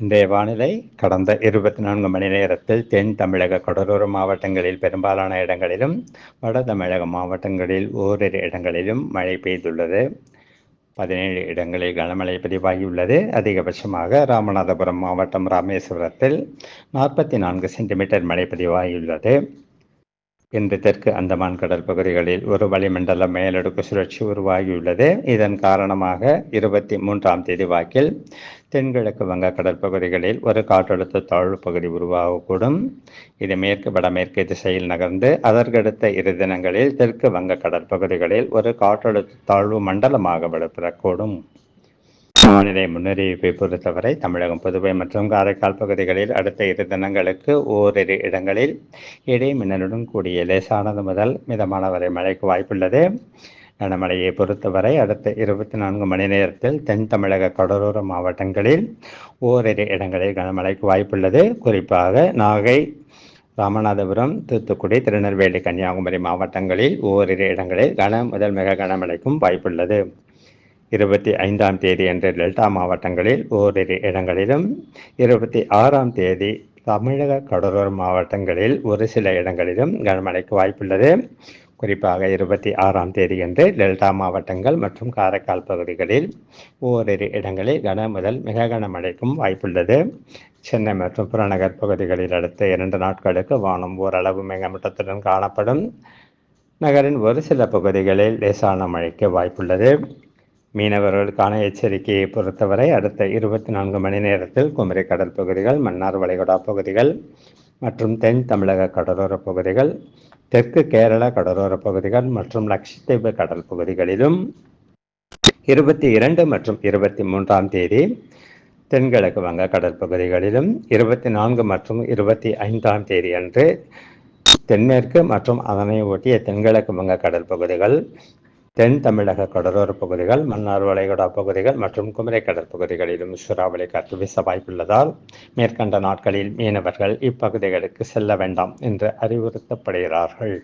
இன்றைய வானிலை கடந்த இருபத்தி நான்கு மணி நேரத்தில் தென் தமிழக கடலோர மாவட்டங்களில் பெரும்பாலான இடங்களிலும் வட தமிழக மாவட்டங்களில் ஓரிரு இடங்களிலும் மழை பெய்துள்ளது. பதினேழு இடங்களில் கனமழை பதிவாகியுள்ளது. அதிகபட்சமாக ராமநாதபுரம் மாவட்டம் ராமேஸ்வரத்தில் நாற்பத்தி நான்கு சென்டிமீட்டர் மழை பதிவாகியுள்ளது. இன்று தெற்கு அந்தமான் கடல் பகுதிகளில் ஒரு வளிமண்டல மேலடுக்கு சுழற்சி உருவாகியுள்ளது. இதன் காரணமாக இருபத்தி மூன்றாம் தேதி வாக்கில் தென்கிழக்கு வங்க கடல் பகுதிகளில் ஒரு காற்றழுத்த தாழ்வு பகுதி உருவாகக்கூடும். இது மேற்கு வடமேற்கு திசையில் நகர்ந்து அதற்கடுத்த இரு தினங்களில் தெற்கு வங்க கடல் பகுதிகளில் ஒரு காற்றழுத்த தாழ்வு மண்டலமாக விடப்படக்கூடும் வானிலை முன்னறிவிப்பை பொறுத்தவரை தமிழகம் புதுவை மற்றும் காரைக்கால் பகுதிகளில் அடுத்த இரு தினங்களுக்கு ஓரிரு இடங்களில் இடை மின்னலுடன் கூடிய லேசானது முதல் மிதமான வரை மழைக்கு வாய்ப்புள்ளது. கனமழையை பொறுத்தவரை அடுத்த இருபத்தி நான்கு மணி நேரத்தில் தென் தமிழக கடலோர மாவட்டங்களில் ஓரிரு இடங்களில் கனமழைக்கு வாய்ப்புள்ளது. குறிப்பாக நாகை ராமநாதபுரம் தூத்துக்குடி திருநெல்வேலி கன்னியாகுமரி மாவட்டங்களில் ஓரிரு இடங்களில் கன முதல் மிக கனமழைக்கும் வாய்ப்புள்ளது. இருபத்தி ஐந்தாம் தேதி அன்று டெல்டா மாவட்டங்களில் ஓரிரு இடங்களிலும் இருபத்தி ஆறாம் தேதி தமிழக கடலோர மாவட்டங்களில் ஒரு சில இடங்களிலும் கனமழைக்கு வாய்ப்புள்ளது. குறிப்பாக இருபத்தி ஆறாம் தேதி அன்று டெல்டா மாவட்டங்கள் மற்றும் காரைக்கால் பகுதிகளில் ஓரிரு இடங்களில் கன முதல் மிக கனமழைக்கும் வாய்ப்புள்ளது. சென்னை மற்றும் புறநகர் பகுதிகளில் அடுத்த இரண்டு நாட்களுக்கு வானம் ஓரளவு மேகமூட்டத்துடன் காணப்படும். நகரின் ஒரு சில பகுதிகளில் லேசான மழைக்கு வாய்ப்புள்ளது. மீனவர்களுக்கான எச்சரிக்கையை பொறுத்தவரை அடுத்த இருபத்தி நான்கு மணி நேரத்தில் குமரி கடல் பகுதிகள் மன்னார் வளைகுடா பகுதிகள் மற்றும் தென் தமிழக கடலோர பகுதிகள் தெற்கு கேரள கடலோர பகுதிகள் மற்றும் லட்சத்தீவு கடல் பகுதிகளிலும் இருபத்தி இரண்டு மற்றும் இருபத்தி மூன்றாம் தேதி தென்கிழக்கு வங்க கடற்பகுதிகளிலும் இருபத்தி நான்கு மற்றும் இருபத்தி ஐந்தாம் தேதி அன்று தென்மேற்கு மற்றும் அதனை ஒட்டிய தென்கிழக்கு வங்க கடற்பகுதிகள் தென் தமிழக கடலோர பகுதிகள் மன்னார் வளைகுடா பகுதிகள் மற்றும் குமரி கடற்பகுதிகளிலும் சூறாவளி காற்று வீச வாய்ப்புள்ளதால் மேற்கண்ட நாட்களில் மீனவர்கள் இப்பகுதிகளுக்கு செல்ல வேண்டாம் என்று அறிவுறுத்தப்படுகிறார்கள்.